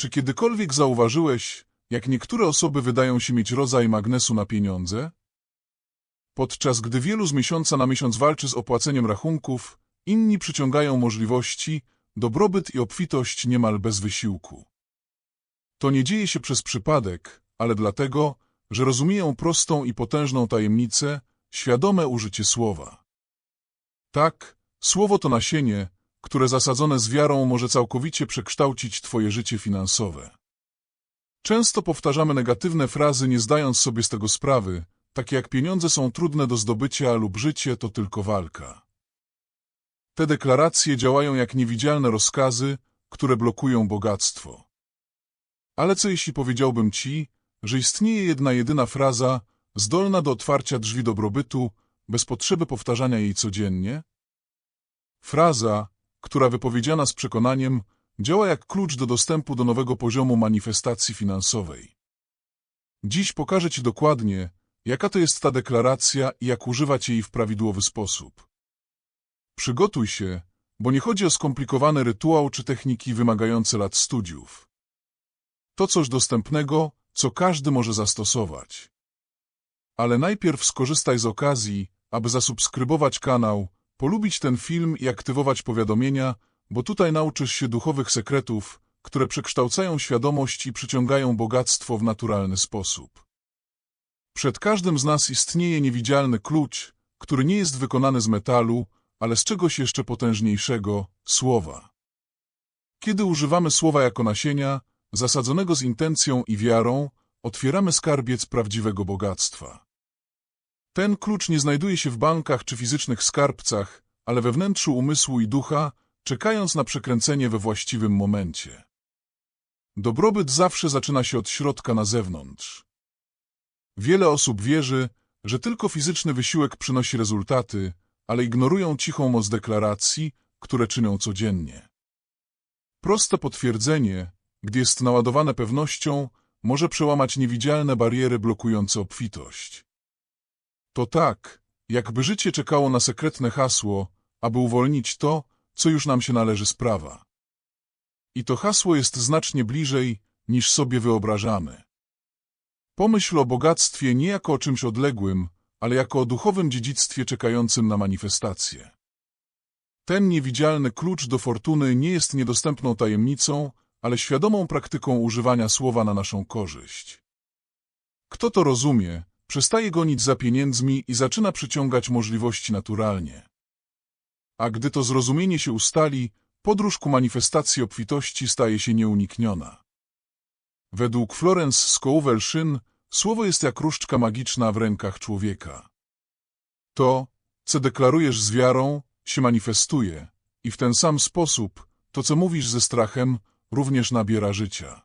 Czy kiedykolwiek zauważyłeś, jak niektóre osoby wydają się mieć rodzaj magnesu na pieniądze? Podczas gdy wielu z miesiąca na miesiąc walczy z opłaceniem rachunków, inni przyciągają możliwości, dobrobyt i obfitość niemal bez wysiłku. To nie dzieje się przez przypadek, ale dlatego, że rozumieją prostą i potężną tajemnicę, świadome użycie słowa. Tak, słowo to nasienie, które zasadzone z wiarą może całkowicie przekształcić Twoje życie finansowe. Często powtarzamy negatywne frazy, nie zdając sobie z tego sprawy, takie jak pieniądze są trudne do zdobycia lub życie to tylko walka. Te deklaracje działają jak niewidzialne rozkazy, które blokują bogactwo. Ale co jeśli powiedziałbym Ci, że istnieje jedna jedyna fraza, zdolna do otwarcia drzwi dobrobytu, bez potrzeby powtarzania jej codziennie? Fraza, która wypowiedziana z przekonaniem, działa jak klucz do dostępu do nowego poziomu manifestacji finansowej. Dziś pokażę Ci dokładnie, jaka to jest ta deklaracja i jak używać jej w prawidłowy sposób. Przygotuj się, bo nie chodzi o skomplikowany rytuał czy techniki wymagające lat studiów. To coś dostępnego, co każdy może zastosować. Ale najpierw skorzystaj z okazji, aby zasubskrybować kanał, polubić ten film i aktywować powiadomienia, bo tutaj nauczysz się duchowych sekretów, które przekształcają świadomość i przyciągają bogactwo w naturalny sposób. Przed każdym z nas istnieje niewidzialny klucz, który nie jest wykonany z metalu, ale z czegoś jeszcze potężniejszego – słowa. Kiedy używamy słowa jako nasienia, zasadzonego z intencją i wiarą, otwieramy skarbiec prawdziwego bogactwa. Ten klucz nie znajduje się w bankach czy fizycznych skarbcach, ale we wnętrzu umysłu i ducha, czekając na przekręcenie we właściwym momencie. Dobrobyt zawsze zaczyna się od środka na zewnątrz. Wiele osób wierzy, że tylko fizyczny wysiłek przynosi rezultaty, ale ignorują cichą moc deklaracji, które czynią codziennie. Proste potwierdzenie, gdy jest naładowane pewnością, może przełamać niewidzialne bariery blokujące obfitość. To tak, jakby życie czekało na sekretne hasło, aby uwolnić to, co już nam się należy sprawa. I to hasło jest znacznie bliżej, niż sobie wyobrażamy. Pomyśl o bogactwie nie jako o czymś odległym, ale jako o duchowym dziedzictwie czekającym na manifestację. Ten niewidzialny klucz do fortuny nie jest niedostępną tajemnicą, ale świadomą praktyką używania słowa na naszą korzyść. Kto to rozumie, przestaje gonić za pieniędzmi i zaczyna przyciągać możliwości naturalnie. A gdy to zrozumienie się ustali, podróż ku manifestacji obfitości staje się nieunikniona. Według Florence Scovel-Szyn słowo jest jak różdżka magiczna w rękach człowieka. To, co deklarujesz z wiarą, się manifestuje i w ten sam sposób to, co mówisz ze strachem, również nabiera życia.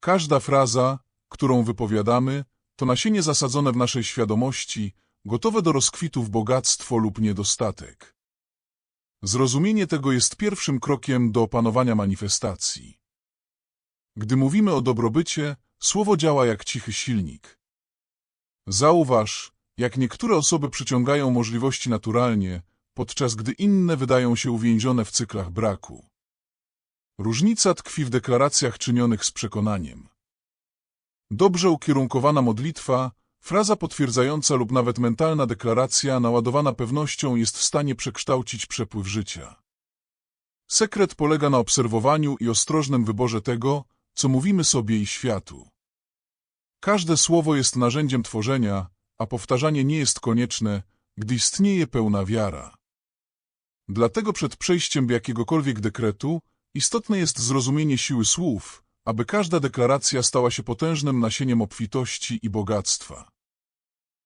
Każda fraza, którą wypowiadamy, to nasienie zasadzone w naszej świadomości, gotowe do rozkwitu w bogactwo lub niedostatek. Zrozumienie tego jest pierwszym krokiem do opanowania manifestacji. Gdy mówimy o dobrobycie, słowo działa jak cichy silnik. Zauważ, jak niektóre osoby przyciągają możliwości naturalnie, podczas gdy inne wydają się uwięzione w cyklach braku. Różnica tkwi w deklaracjach czynionych z przekonaniem. Dobrze ukierunkowana modlitwa, fraza potwierdzająca lub nawet mentalna deklaracja naładowana pewnością jest w stanie przekształcić przepływ życia. Sekret polega na obserwowaniu i ostrożnym wyborze tego, co mówimy sobie i światu. Każde słowo jest narzędziem tworzenia, a powtarzanie nie jest konieczne, gdy istnieje pełna wiara. Dlatego przed przejściem jakiegokolwiek dekretu istotne jest zrozumienie siły słów, aby każda deklaracja stała się potężnym nasieniem obfitości i bogactwa.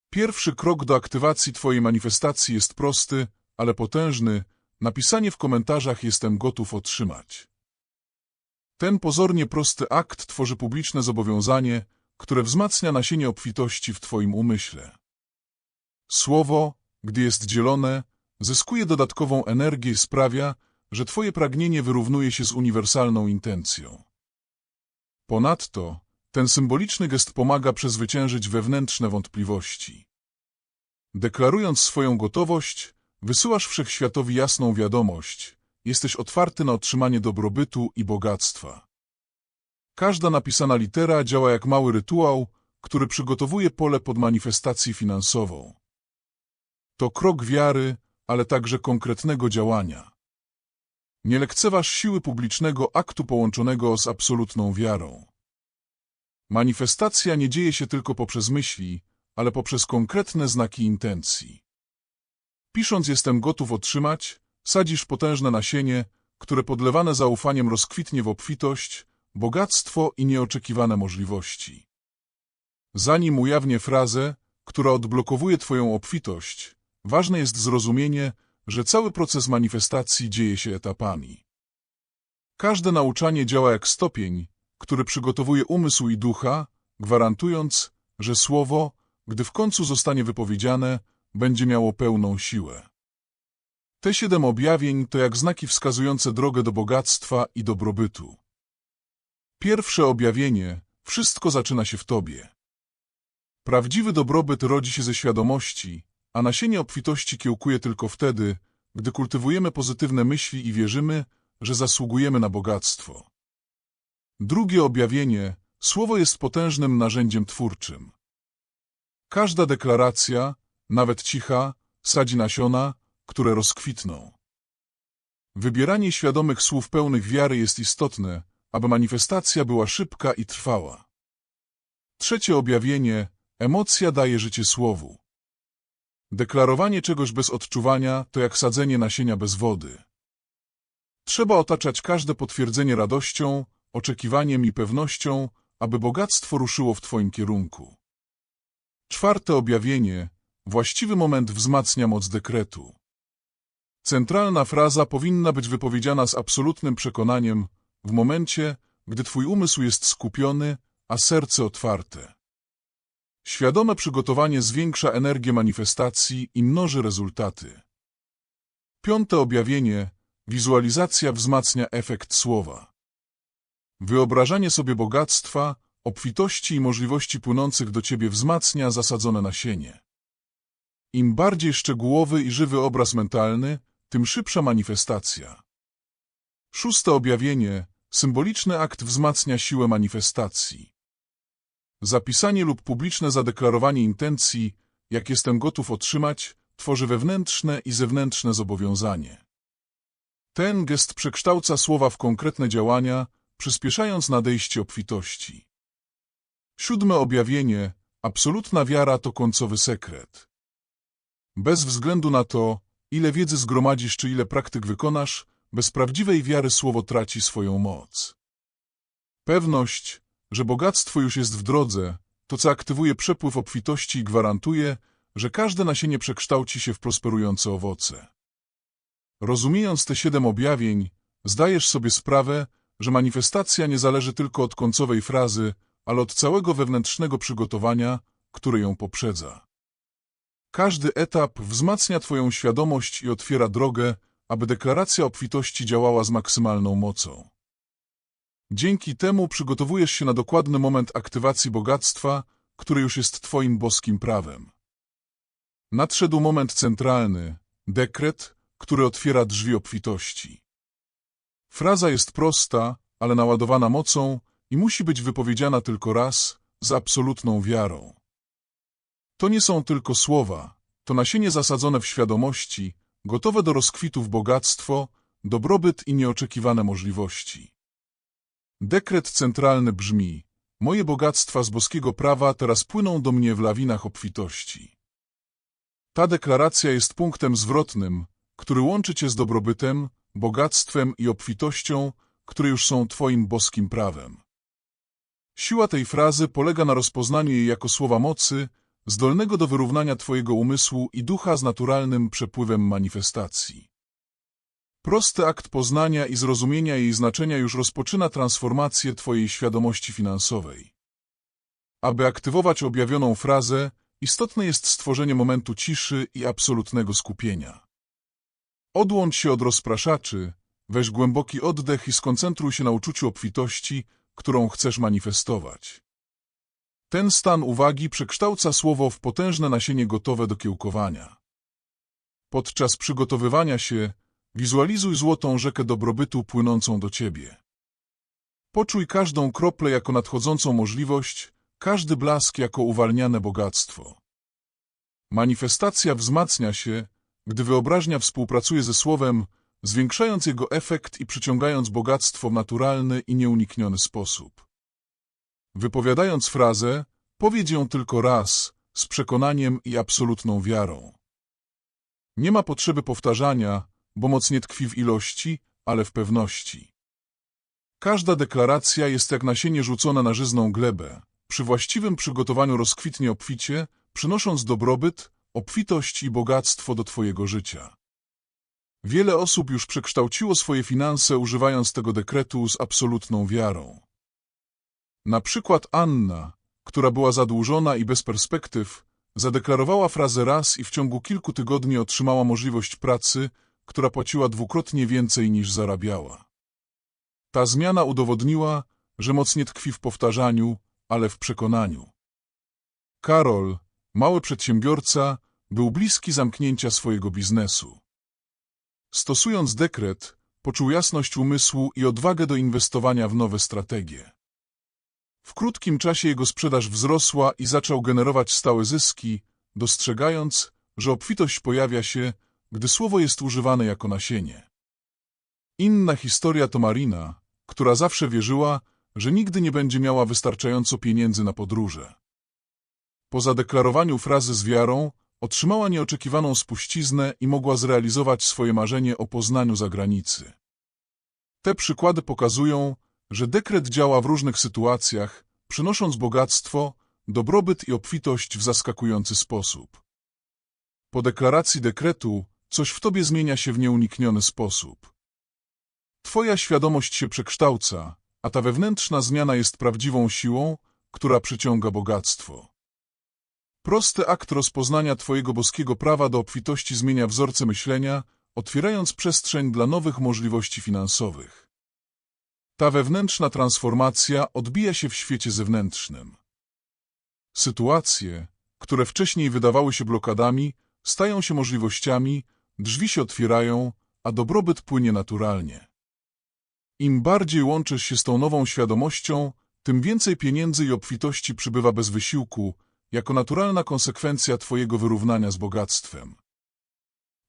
Pierwszy krok do aktywacji Twojej manifestacji jest prosty, ale potężny. Napisanie w komentarzach jestem gotów otrzymać. Ten pozornie prosty akt tworzy publiczne zobowiązanie, które wzmacnia nasienie obfitości w Twoim umyśle. Słowo, gdy jest dzielone, zyskuje dodatkową energię i sprawia, że Twoje pragnienie wyrównuje się z uniwersalną intencją. Ponadto, ten symboliczny gest pomaga przezwyciężyć wewnętrzne wątpliwości. Deklarując swoją gotowość, wysyłasz wszechświatowi jasną wiadomość, jesteś otwarty na otrzymanie dobrobytu i bogactwa. Każda napisana litera działa jak mały rytuał, który przygotowuje pole pod manifestację finansową. To krok wiary, ale także konkretnego działania. Nie lekceważ siły publicznego aktu połączonego z absolutną wiarą. Manifestacja nie dzieje się tylko poprzez myśli, ale poprzez konkretne znaki intencji. Pisząc jestem gotów otrzymać, sadzisz potężne nasienie, które podlewane zaufaniem rozkwitnie w obfitość, bogactwo i nieoczekiwane możliwości. Zanim ujawnię frazę, która odblokowuje Twoją obfitość, ważne jest zrozumienie, że cały proces manifestacji dzieje się etapami. Każde nauczanie działa jak stopień, który przygotowuje umysł i ducha, gwarantując, że słowo, gdy w końcu zostanie wypowiedziane, będzie miało pełną siłę. Te siedem objawień to jak znaki wskazujące drogę do bogactwa i dobrobytu. Pierwsze objawienie – wszystko zaczyna się w Tobie. Prawdziwy dobrobyt rodzi się ze świadomości, a nasienie obfitości kiełkuje tylko wtedy, gdy kultywujemy pozytywne myśli i wierzymy, że zasługujemy na bogactwo. Drugie objawienie – słowo jest potężnym narzędziem twórczym. Każda deklaracja, nawet cicha, sadzi nasiona, które rozkwitną. Wybieranie świadomych słów pełnych wiary jest istotne, aby manifestacja była szybka i trwała. Trzecie objawienie – emocja daje życie słowu. Deklarowanie czegoś bez odczuwania to jak sadzenie nasienia bez wody. Trzeba otaczać każde potwierdzenie radością, oczekiwaniem i pewnością, aby bogactwo ruszyło w Twoim kierunku. Czwarte objawienie – właściwy moment wzmacnia moc dekretu. Centralna fraza powinna być wypowiedziana z absolutnym przekonaniem w momencie, gdy Twój umysł jest skupiony, a serce otwarte. Świadome przygotowanie zwiększa energię manifestacji i mnoży rezultaty. Piąte objawienie – wizualizacja wzmacnia efekt słowa. Wyobrażanie sobie bogactwa, obfitości i możliwości płynących do Ciebie wzmacnia zasadzone nasienie. Im bardziej szczegółowy i żywy obraz mentalny, tym szybsza manifestacja. Szóste objawienie – symboliczny akt wzmacnia siłę manifestacji. Zapisanie lub publiczne zadeklarowanie intencji, jak jestem gotów otrzymać, tworzy wewnętrzne i zewnętrzne zobowiązanie. Ten gest przekształca słowa w konkretne działania, przyspieszając nadejście obfitości. Siódme objawienie – absolutna wiara to końcowy sekret. Bez względu na to, ile wiedzy zgromadzisz czy ile praktyk wykonasz, bez prawdziwej wiary słowo traci swoją moc. Pewność, że bogactwo już jest w drodze, to co aktywuje przepływ obfitości i gwarantuje, że każde nasienie przekształci się w prosperujące owoce. Rozumiejąc te siedem objawień, zdajesz sobie sprawę, że manifestacja nie zależy tylko od końcowej frazy, ale od całego wewnętrznego przygotowania, które ją poprzedza. Każdy etap wzmacnia Twoją świadomość i otwiera drogę, aby deklaracja obfitości działała z maksymalną mocą. Dzięki temu przygotowujesz się na dokładny moment aktywacji bogactwa, który już jest Twoim boskim prawem. Nadszedł moment centralny, dekret, który otwiera drzwi obfitości. Fraza jest prosta, ale naładowana mocą i musi być wypowiedziana tylko raz, z absolutną wiarą. To nie są tylko słowa, to nasienie zasadzone w świadomości, gotowe do rozkwitów bogactwo, dobrobyt i nieoczekiwane możliwości. Dekret centralny brzmi: Moje bogactwa z boskiego prawa teraz płyną do mnie w lawinach obfitości. Ta deklaracja jest punktem zwrotnym, który łączy cię z dobrobytem, bogactwem i obfitością, które już są Twoim boskim prawem. Siła tej frazy polega na rozpoznaniu jej jako słowa mocy, zdolnego do wyrównania Twojego umysłu i ducha z naturalnym przepływem manifestacji. Prosty akt poznania i zrozumienia jej znaczenia już rozpoczyna transformację Twojej świadomości finansowej. Aby aktywować objawioną frazę, istotne jest stworzenie momentu ciszy i absolutnego skupienia. Odłącz się od rozpraszaczy, weź głęboki oddech i skoncentruj się na uczuciu obfitości, którą chcesz manifestować. Ten stan uwagi przekształca słowo w potężne nasienie gotowe do kiełkowania. Podczas przygotowywania się wizualizuj złotą rzekę dobrobytu płynącą do ciebie. Poczuj każdą kroplę jako nadchodzącą możliwość, każdy blask jako uwalniane bogactwo. Manifestacja wzmacnia się, gdy wyobraźnia współpracuje ze słowem, zwiększając jego efekt i przyciągając bogactwo w naturalny i nieunikniony sposób. Wypowiadając frazę, powiedz ją tylko raz, z przekonaniem i absolutną wiarą. Nie ma potrzeby powtarzania, bo moc nie tkwi w ilości, ale w pewności. Każda deklaracja jest jak nasienie rzucone na żyzną glebę. Przy właściwym przygotowaniu rozkwitnie obficie, przynosząc dobrobyt, obfitość i bogactwo do Twojego życia. Wiele osób już przekształciło swoje finanse używając tego dekretu z absolutną wiarą. Na przykład Anna, która była zadłużona i bez perspektyw, zadeklarowała frazę raz i w ciągu kilku tygodni otrzymała możliwość pracy, która płaciła dwukrotnie więcej niż zarabiała. Ta zmiana udowodniła, że moc nie tkwi w powtarzaniu, ale w przekonaniu. Karol, mały przedsiębiorca, był bliski zamknięcia swojego biznesu. Stosując dekret, poczuł jasność umysłu i odwagę do inwestowania w nowe strategie. W krótkim czasie jego sprzedaż wzrosła i zaczął generować stałe zyski, dostrzegając, że obfitość pojawia się, gdy słowo jest używane jako nasienie. Inna historia to Marina, która zawsze wierzyła, że nigdy nie będzie miała wystarczająco pieniędzy na podróże. Po zadeklarowaniu frazy z wiarą, otrzymała nieoczekiwaną spuściznę i mogła zrealizować swoje marzenie o poznaniu zagranicy. Te przykłady pokazują, że dekret działa w różnych sytuacjach, przynosząc bogactwo, dobrobyt i obfitość w zaskakujący sposób. Po deklaracji dekretu coś w tobie zmienia się w nieunikniony sposób. Twoja świadomość się przekształca, a ta wewnętrzna zmiana jest prawdziwą siłą, która przyciąga bogactwo. Prosty akt rozpoznania Twojego boskiego prawa do obfitości zmienia wzorce myślenia, otwierając przestrzeń dla nowych możliwości finansowych. Ta wewnętrzna transformacja odbija się w świecie zewnętrznym. Sytuacje, które wcześniej wydawały się blokadami, stają się możliwościami, drzwi się otwierają, a dobrobyt płynie naturalnie. Im bardziej łączysz się z tą nową świadomością, tym więcej pieniędzy i obfitości przybywa bez wysiłku, jako naturalna konsekwencja Twojego wyrównania z bogactwem.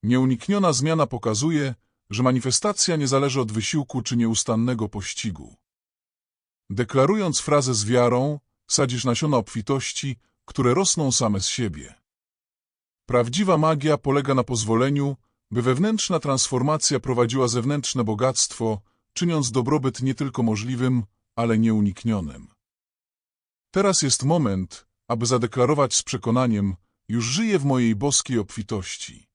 Nieunikniona zmiana pokazuje, że manifestacja nie zależy od wysiłku czy nieustannego pościgu. Deklarując frazę z wiarą, sadzisz nasiona obfitości, które rosną same z siebie. Prawdziwa magia polega na pozwoleniu, by wewnętrzna transformacja prowadziła zewnętrzne bogactwo, czyniąc dobrobyt nie tylko możliwym, ale nieuniknionym. Teraz jest moment, aby zadeklarować z przekonaniem, już żyję w mojej boskiej obfitości.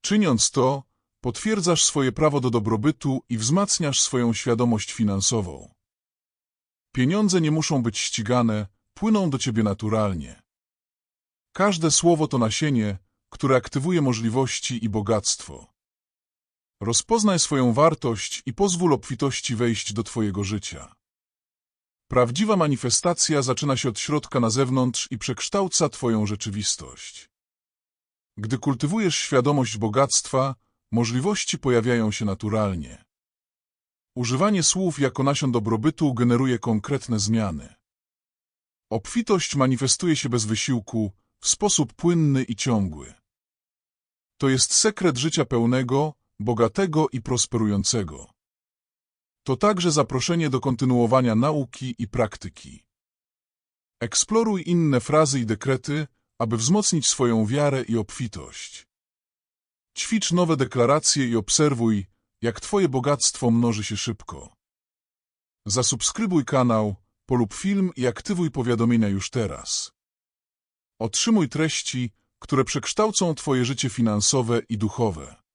Czyniąc to, potwierdzasz swoje prawo do dobrobytu i wzmacniasz swoją świadomość finansową. Pieniądze nie muszą być ścigane, płyną do ciebie naturalnie. Każde słowo to nasienie, które aktywuje możliwości i bogactwo. Rozpoznaj swoją wartość i pozwól obfitości wejść do twojego życia. Prawdziwa manifestacja zaczyna się od środka na zewnątrz i przekształca Twoją rzeczywistość. Gdy kultywujesz świadomość bogactwa, możliwości pojawiają się naturalnie. Używanie słów jako nasion dobrobytu generuje konkretne zmiany. Obfitość manifestuje się bez wysiłku, w sposób płynny i ciągły. To jest sekret życia pełnego, bogatego i prosperującego. To także zaproszenie do kontynuowania nauki i praktyki. Eksploruj inne frazy i dekrety, aby wzmocnić swoją wiarę i obfitość. Ćwicz nowe deklaracje i obserwuj, jak Twoje bogactwo mnoży się szybko. Zasubskrybuj kanał, polub film i aktywuj powiadomienia już teraz. Otrzymuj treści, które przekształcą Twoje życie finansowe i duchowe.